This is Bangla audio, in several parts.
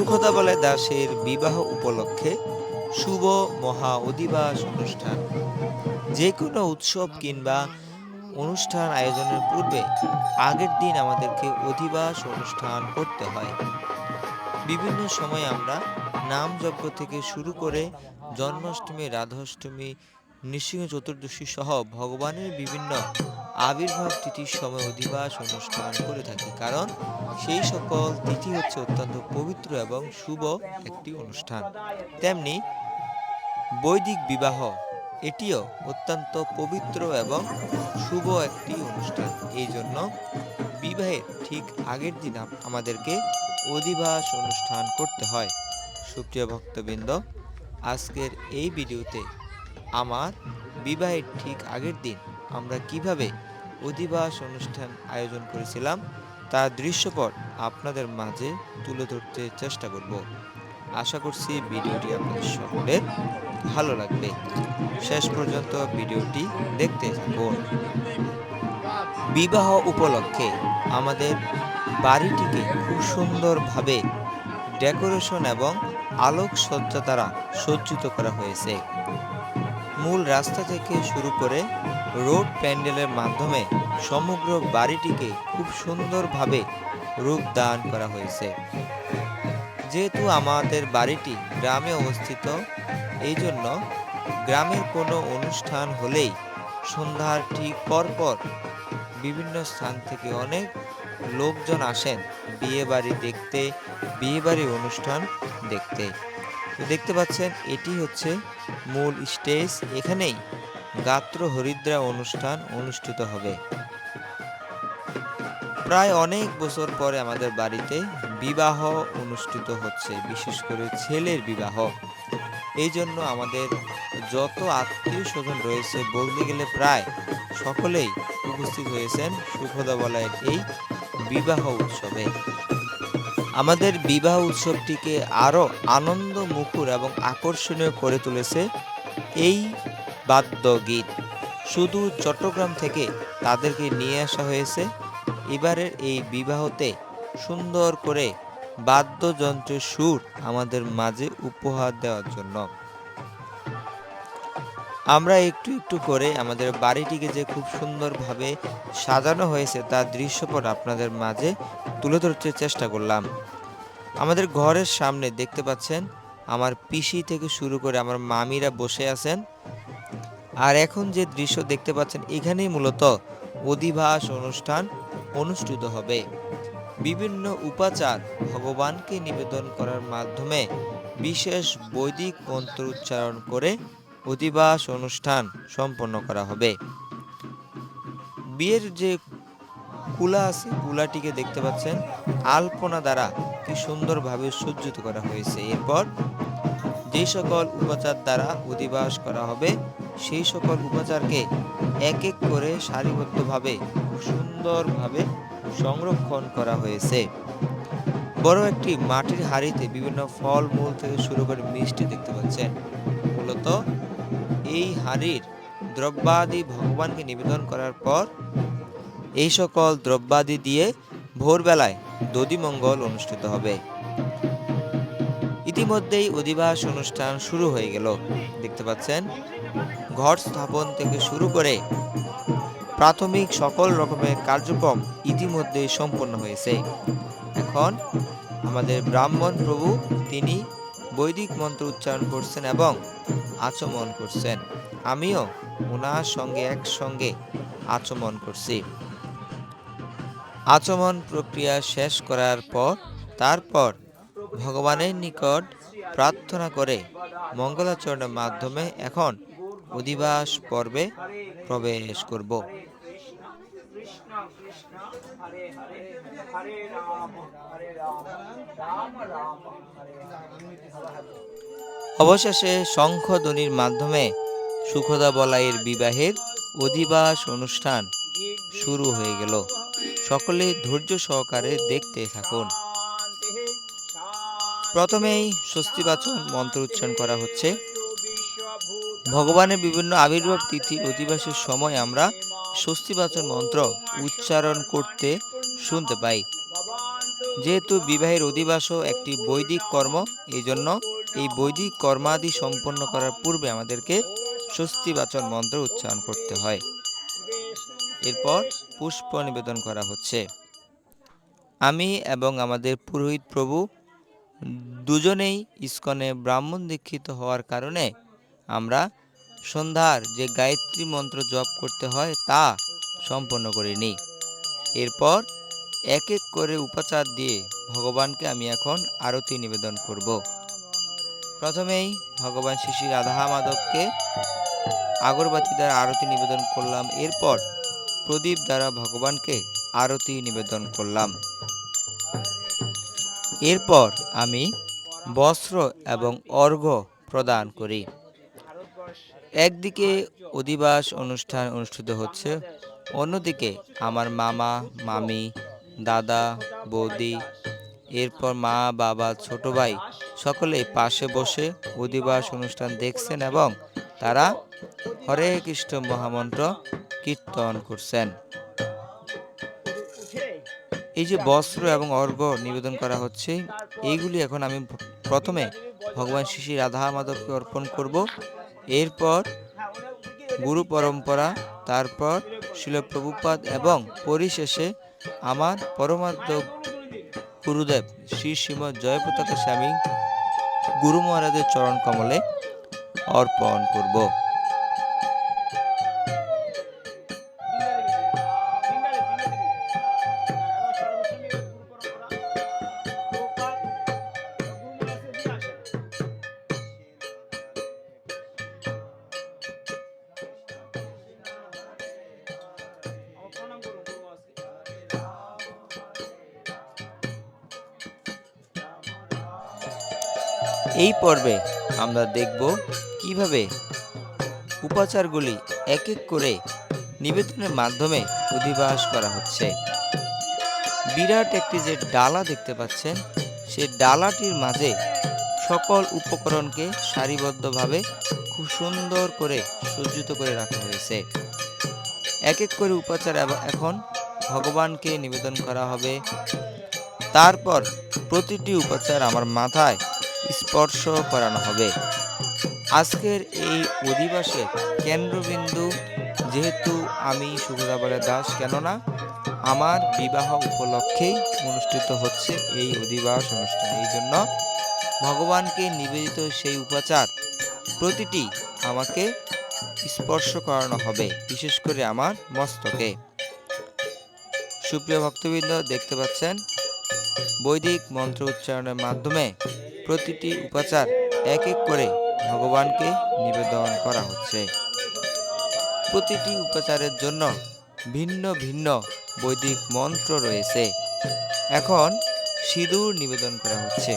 সুখদা বলে দাসের বিবাহ উপলক্ষে শুভ মহা অধিবাস অনুষ্ঠান। যে কোনো উৎসব কিংবা অনুষ্ঠান আয়োজনের পূর্বে আগের দিন আমাদেরকে অধিবাস অনুষ্ঠান করতে হয়। বিভিন্ন সময় আমরা নাম যজ্ঞ থেকে শুরু করে জন্মাষ্টমী, রাধাষ্টমী, নৃসিংহ চতুর্দশী সহ ভগবানের বিভিন্ন আবির্ভাব তিথির সময় অধিবাস অনুষ্ঠান করে থাকি, কারণ সেই সকল তিথি হচ্ছে অত্যন্ত পবিত্র এবং শুভ একটি অনুষ্ঠান। তেমনি বৈদিক বিবাহ, এটিও অত্যন্ত পবিত্র এবং শুভ একটি অনুষ্ঠান। এই জন্য বিবাহের ঠিক আগের দিন আমাদেরকে অধিবাস অনুষ্ঠান করতে হয়। সুপ্রিয় ভক্তবৃন্দ, আজকের এই ভিডিওতে আমার বিবাহের ঠিক আগের দিন আমরা কীভাবে অধিবাস অনুষ্ঠান আয়োজন করেছিলাম তার দৃশ্যপট আপনাদের মাঝে তুলে ধরতে চেষ্টা করব। আশা করছি ভিডিওটি আপনাদের সকলের ভালো লাগবে। শেষ পর্যন্ত ভিডিওটি দেখতে থাকুন। বিবাহ উপলক্ষে আমাদের বাড়িটিকে খুব সুন্দরভাবে ডেকোরেশন এবং আলোকসজ্জা দ্বারা সজ্জিত করা হয়েছে। মূল রাস্তা থেকে শুরু করে রোড প্যান্ডেলের মাধ্যমে সমগ্র বাড়িটিকে খুব সুন্দরভাবে রূপ দান করা হয়েছে। যেহেতু আমাদের বাড়িটি গ্রামে অবস্থিত এই জন্য গ্রামের কোনো অনুষ্ঠান হলেই সন্ধ্যার ঠিক পরপর বিভিন্ন স্থান থেকে অনেক লোকজন আসেন বিয়ে বাড়ি দেখতে বিয়ে বাড়ি অনুষ্ঠান দেখতে। তো দেখতে পাচ্ছেন, এটি হচ্ছে মূল স্টেজ। এখানেই গাত্র হরিদ্রা অনুষ্ঠান অনুষ্ঠিত হবে। প্রায় অনেক বছর পরে আমাদের বাড়িতে বিবাহ অনুষ্ঠিত হচ্ছে, বিশেষ করে ছেলের বিবাহ। এই জন্য আমাদের যত আত্মীয় স্বজন রয়েছে, বলতে গেলে প্রায় সকলেই উপস্থিত হয়েছেন সুখদা বলায়ের এই বিবাহ উৎসবে। আমাদের বিবাহ উৎসবটিকে আরও আনন্দ মুখর এবং আকর্ষণীয় করে তুলেছে এই বাদ্যগীত। শুধু চট্টগ্রাম থেকে তাদেরকে নিয়ে আসা হয়েছে। এবারের এই বিবাহতে সুন্দর করে বাদ্যযন্ত্রের সুর আমাদের মাঝে উপহার দেওয়ার জন্য। আমরা একটু একটু করে আমাদের বাড়িটিকে যে খুব সুন্দরভাবে সাজানো হয়েছে, তার দৃশ্যপট আপনাদের মাঝে তুলে ধরতে চেষ্টা করলাম। আমাদের ঘরের সামনে দেখতে পাচ্ছেন, আমার পিসি থেকে শুরু করে আমার মামিরা বসে আছেন। আর এখন যে দৃশ্য দেখতে পাচ্ছেন, এখানেই মূলত অধিবাস অনুষ্ঠান অনুষ্ঠিত হবে। বিভিন্ন উপাচার ভগবানকে নিবেদন করার মাধ্যমে বিশেষ বৈদিক মন্ত্র উচ্চারণ করে অধিবাস অনুষ্ঠান সম্পন্ন করা হবে। বিয়ের যে কুলা আছে, কুলাটিকে দেখতে পাচ্ছেন, আলপনা দ্বারা কি সুন্দরভাবে সজ্জিত করা হয়েছে। এরপর যে সকল উপাচার দ্বারা অধিবাস করা হবে সেই সকল উপাচারকে এক এক করে সারিবদ্ধভাবে, সুন্দরভাবে সংরক্ষণ করা হয়েছে। বড় একটি মাটির হাঁড়িতে বিভিন্ন ফল মূল থেকে শুরু করে মিষ্টি দেখতে পাচ্ছেন। মূলত এই হাঁড়ির দ্রব্যাদি ভগবানকে নিবেদন করার পর এই সকল দ্রব্যাদি দিয়ে ভোরবেলায় দদিমঙ্গল অনুষ্ঠিত হবে। ইতিমধ্যেই অধিবাস অনুষ্ঠান শুরু হয়ে গেল। দেখতে পাচ্ছেন ঘর স্থাপন থেকে শুরু করে প্রাথমিক সকল রকমের কার্যক্রম ইতিমধ্যেই সম্পন্ন হয়েছে। এখন আমাদের ব্রাহ্মণ প্রভু, তিনি বৈদিক মন্ত্র উচ্চারণ করছেন এবং আচমন করছেন। আমিও ওনার সঙ্গে একসঙ্গে আচমন করছি। আচমন প্রক্রিয়া শেষ করার পর, তারপর ভগবানের নিকট প্রার্থনা করে মঙ্গলাচরণের মাধ্যমে এখন অধিবাস পর্বে প্রবেশ করব। অবশেষে শঙ্খধ্বনির মাধ্যমে সুখদা বলাইয়ের বিবাহের অধিবাস অনুষ্ঠান শুরু হয়ে গেল। সকলে ধৈর্য সহকারে দেখতে থাকুন। প্রথমেই স্বস্তিবাচন মন্ত্র উচ্চারণ করা হচ্ছে ভগবানের বিভিন্ন আবির্ভাব তিথি অধিবাসের সময় আমরা স্বস্তিবাচন মন্ত্র উচ্চারণ করতে শুনতে পাই। যেহেতু বিবাহের অধিবাসও একটি বৈদিক কর্ম এই জন্য এই বৈদিক কর্মাদি সম্পন্ন করার পূর্বে আমাদেরকে স্বস্তিবাচন মন্ত্র উচ্চারণ করতে হয়। এরপর পুষ্প নিবেদন করা হচ্ছে। আমি এবং আমাদের পুরোহিত প্রভু দুজনেই ইস্কনে ব্রাহ্মণ দীক্ষিত হওয়ার কারণে আমরা সন্ধ্যার যে গায়ত্রী মন্ত্র জপ করতে হয় তা সম্পন্ন করিনি এরপর এক এক করে উপাচার দিয়ে ভগবানকে আমি এখন আরতি নিবেদন করব। প্রথমেই ভগবান শ্রী রাধা মাধবকে আগরবাতি দ্বারা আরতি নিবেদন করলাম। এরপর প্রদীপ দ্বারা ভগবানকে আরতি নিবেদন করলাম। এরপর আমি বস্ত্র এবং অর্ঘ্য প্রদান করি। একদিকে অধিবাস অনুষ্ঠান অনুষ্ঠিত হচ্ছে, অন্যদিকে আমার মামা, মামি, দাদা, বৌদি, এরপর মা, বাবা, ছোট ভাই সকলেই পাশে বসে অধিবাস অনুষ্ঠান দেখছেন এবং তারা হরে কৃষ্ণ মহামন্ত্র কীর্তন করছেন। এই যে বস্ত্র এবং অর্ঘ্য নিবেদন করা হচ্ছে, এইগুলি এখন আমি প্রথমে ভগবান শ্রী রাধা মাধবকে অর্পণ করব। এরপর গুরু পরম্পরা, তারপর শিল প্রভুপাদ এবং পরিশেষে আমার পরমার্থ গুরুদেব শ্রী শ্রীমৎ জয়প্রতাকা স্বামী গুরু মহারাজের চরণ কমলে অর্পণ করব। এই পর্বে আমরা দেখব কীভাবে উপাচারগুলি এক এক করে নিবেদনের মাধ্যমে অধিবাস করা হচ্ছে। বিরাট একটি যে ডালা দেখতে পাচ্ছেন, সেই ডালাটির মাঝে সকল উপকরণকে সারিবদ্ধভাবে খুব সুন্দর করে সজ্জিত করে রাখা হয়েছে। এক এক করে উপাচার এখন ভগবানকে নিবেদন করা হবে। তারপর প্রতিটি উপাচার আমার মাথায় স্পর্শ করানো হবে। আজকের এই অধিবাসের কেন্দ্রবিন্দু যেহেতু আমি সুখদাবলে দাস, কেননা আমার বিবাহ উপলক্ষেই অনুষ্ঠিত হচ্ছে এই অধিবাস অনুষ্ঠান। এই জন্য ভগবানকে নিবেদিত সেই উপাচার প্রতিটি আমাকে স্পর্শ করানো হবে, বিশেষ করে আমার মস্তকে। সুপ্রিয় ভক্তবৃন্দ, দেখতে পাচ্ছেন বৈদিক মন্ত্র উচ্চারণের মাধ্যমে প্রতিটি উপাচার এক এক করে ভগবানকে নিবেদন করা হচ্ছে। প্রতিটি উপাচারের জন্য ভিন্ন ভিন্ন বৈদিক মন্ত্র রয়েছে। এখন সিঁদুর নিবেদন করা হচ্ছে।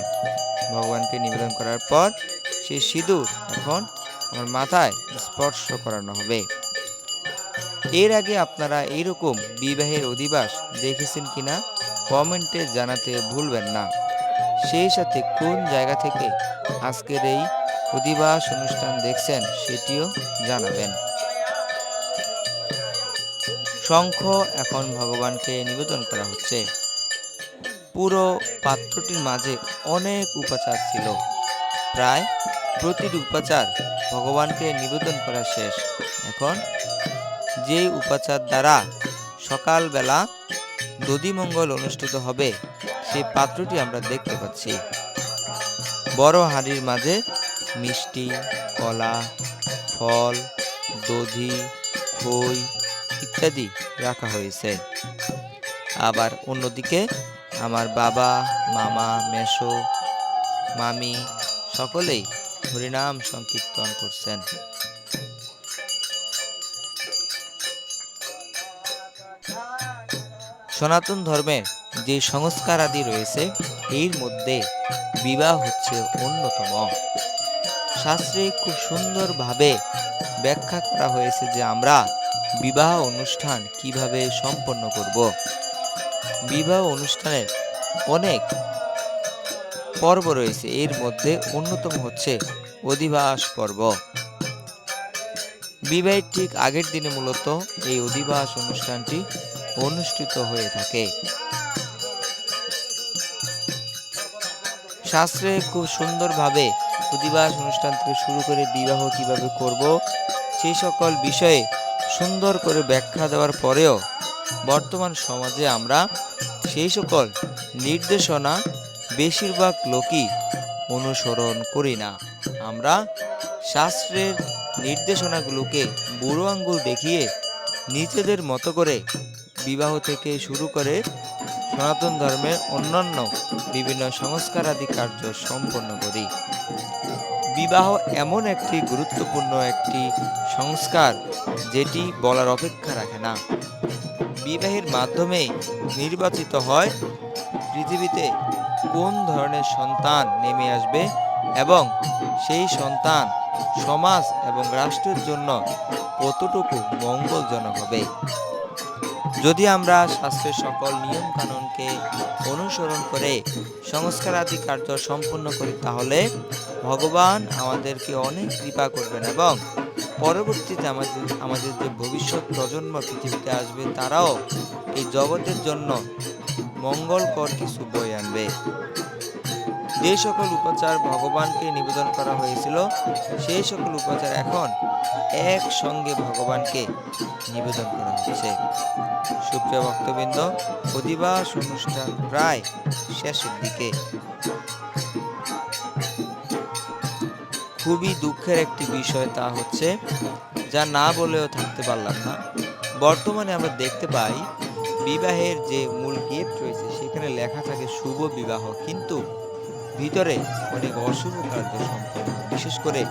ভগবানকে নিবেদন করার পর সেই সিঁদুর এখন আমার মাথায় স্পর্শ করানো হবে। এর আগে আপনারা এইরকম বিবাহের অধিবাস দেখেছেন কিনা? কমেন্টে জানাতে ভুলবেন না। সেই সাথে কোন জায়গা থেকে আজকের এই অধিবাস অনুষ্ঠান দেখছেন সেটিও জানাবেন। শঙ্খ এখন ভগবানকে নিবেদন করা হচ্ছে। পুরো পাত্রটির মাঝে অনেক উপাচার ছিল। প্রায় প্রতিটি উপাচার ভগবানকে নিবেদন করা শেষ। এখন যে উপাচার দ্বারা সকালবেলা দধিমঙ্গল অনুষ্ঠিত হবে সেই পাত্রটি আমরা দেখতে পাচ্ছি। বড় হাঁড়ির মাঝে মিষ্টি, কলা, ফল, দধি, খই ইত্যাদি রাখা হয়েছে। আবার অন্যদিকে আমার বাবা, মামা মেশো মামি সকলেই হরিনাম সংকীর্তন করছেন। সনাতন ধর্মের যে সংস্কার আদি রয়েছে, এর মধ্যে বিবাহ হচ্ছে অন্যতম। শাস্ত্রে খুব সুন্দরভাবে ব্যাখ্যা করা হয়েছে যে আমরা বিবাহ অনুষ্ঠান কীভাবে সম্পন্ন করব। বিবাহ অনুষ্ঠানের অনেক পর্ব রয়েছে, এর মধ্যে অন্যতম হচ্ছে অধিবাস পর্ব। বিবাহের ঠিক আগের দিনে মূলত এই অধিবাস অনুষ্ঠানটি অনুষ্ঠিত হয়ে থাকে। শাস্ত্রে খুব সুন্দরভাবে অধিবাস অনুষ্ঠান থেকে শুরু করে বিবাহ কীভাবে করব সেই সকল বিষয়ে সুন্দর করে ব্যাখ্যা দেওয়ার পরেও বর্তমান সমাজে আমরা সেই সকল নির্দেশনা বেশিরভাগ লোকই অনুসরণ করি না। আমরা শাস্ত্রের নির্দেশনাগুলোকে বুড়ো আঙ্গুল দেখিয়ে নিজেদের মতো করে বিবাহ থেকে শুরু করে সনাতন ধর্মের অন্যান্য বিভিন্ন সংস্কার আদি কার্য সম্পন্ন করি। বিবাহ এমন একটি গুরুত্বপূর্ণ একটি সংস্কার যেটি বলার অপেক্ষা রাখে না। বিবাহের মাধ্যমে নির্বাচিত হয় পৃথিবীতে কোন ধরনের সন্তান নেমে আসবে এবং সেই সন্তান সমাজ এবং রাষ্ট্রের জন্য কতটুকু মঙ্গলজনক হবে? যদি আমরা শাস্ত্রের সকল নিয়ম কানুনকে অনুসরণ করে সংস্কার আদি কার্য সম্পূর্ণ করি, তাহলে ভগবান আমাদেরকে অনেক কৃপা করবেন এবং পরবর্তীতে আমাদের আমাদের যে ভবিষ্যৎ প্রজন্ম পৃথিবীতে আসবে, তারাও এই জগতের জন্য মঙ্গলকর কিছু বই আনবে। যে সকল উপাচার ভগবানকে নিবেদন করা হয়েছিল, সেই সকল উপাচার এখন একসঙ্গে ভগবানকে নিবেদন করা হচ্ছে। সুপ্রিয় ভক্তবৃন্দ, অধিবাস অনুষ্ঠান প্রায় শেষের দিকে। খুবই দুঃখের একটি বিষয় তা হচ্ছে, যা না বলেও থাকতে পারলাম না। বর্তমানে আমরা দেখতে পাই, বিবাহের যে মূল গেট রয়েছে, সেখানে লেখা থাকে শুভ বিবাহ। কিন্তু ভিতরে অনেক অশুভ কার্য সম্পন্ন, বিশেষ করে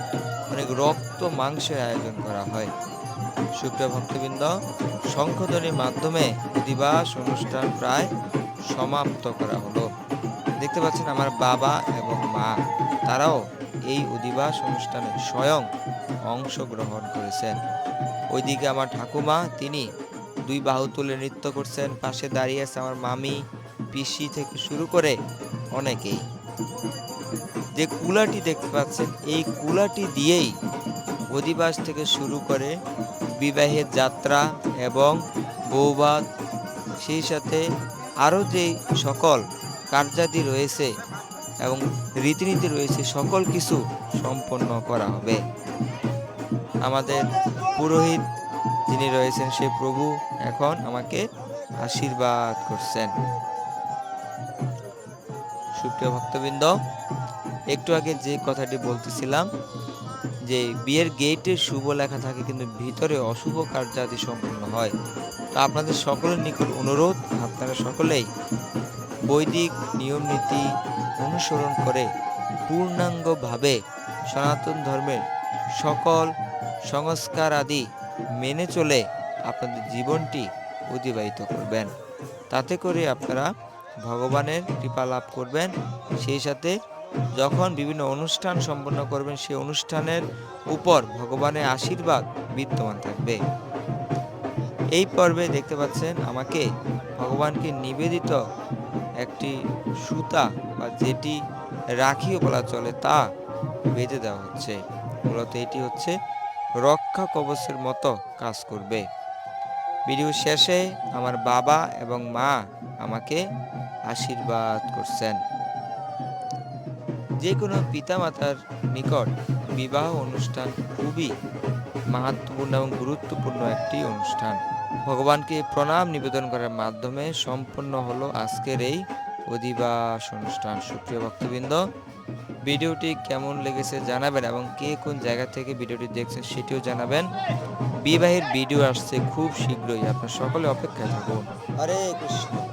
অনেক রক্ত মাংসের আয়োজন করা হয়। সুপ্রিয় ভক্তবৃন্দ, শঙ্খধ্বনির মাধ্যমে দিবাস অনুষ্ঠান প্রায় সমাপ্ত করা হলো। দেখতে পাচ্ছেন আমার বাবা এবং মা, তারাও এই অধিবাস অনুষ্ঠানে স্বয়ং অংশগ্রহণ করেছেন। ওইদিকে আমার ঠাকুমা, তিনি দুই বাহু তুলে নৃত্য করছেন, পাশে দাঁড়িয়ে আছে আমার মামি, পিসি থেকে শুরু করে অনেকেই। যে কুলাটি দেখতে পাচ্ছেন, এই কুলাটি দিয়েই অধিবাস থেকে শুরু করে বিবাহের যাত্রা এবং বৌবাদ সেই সাথে আরও যে সকল কার্যাদি রয়েছে এবং রীতিনীতি রয়েছে, সকল কিছু সম্পন্ন করা হবে। আমাদের পুরোহিত যিনি রয়েছেন, সে প্রভু এখন আমাকে আশীর্বাদ করছেন। সুপ্রিয় ভক্তবৃন্দ, একটু আগে যে কথাটি বলতেছিলাম যে বিয়ের গেটে শুভ লেখা থাকে কিন্তু ভিতরে অশুভ কার্যাদি সম্পূর্ণ হয়। তো আপনাদের সকলের নিকট অনুরোধ, আপনারা সকলেই বৈদিক নিয়ম নীতি অনুসরণ করে পূর্ণাঙ্গভাবে সনাতন ধর্মের সকল সংস্কার আদি মেনে চলে আপনাদের জীবনটি অতিবাহিত করবেন। তাতে করে আপনারা ভগবানের কৃপা লাভ করবেন। সেই সাথে যখন বিভিন্ন অনুষ্ঠান সম্পন্ন করবেন, সেই অনুষ্ঠানের উপর ভগবানের আশীর্বাদ বিদ্যমান থাকবে। এই পর্বে দেখতে পাচ্ছেন আমাকে ভগবানকে নিবেদিত একটি সুতা বা যেটি রাখিও বলা চলে, তা বেঁধে দেওয়া হচ্ছে। মূলত এটি হচ্ছে রক্ষা কবচের মতো কাজ করবে। ভিডিও শেষে আমার বাবা এবং মা আমাকে আশীর্বাদ করছেন। যে কোনো পিতামাতার নিকট বিবাহ অনুষ্ঠান খুবই মাহাত্মপূর্ণ এবং গুরুত্বপূর্ণ একটি অনুষ্ঠান। ভগবানকে প্রণাম নিবেদন করার মাধ্যমে সম্পন্ন হলো আজকের এই অধিবাস অনুষ্ঠান। সুপ্রিয় ভক্তবৃন্দ, ভিডিওটি কেমন লেগেছে জানাবেন এবং কে কোন জায়গা থেকে ভিডিওটি দেখছেন সেটিও জানাবেন। বিবাহের ভিডিও আসছে খুব শীঘ্রই। আপনার সকলে অপেক্ষায় থাকুন। হরে কৃষ্ণ।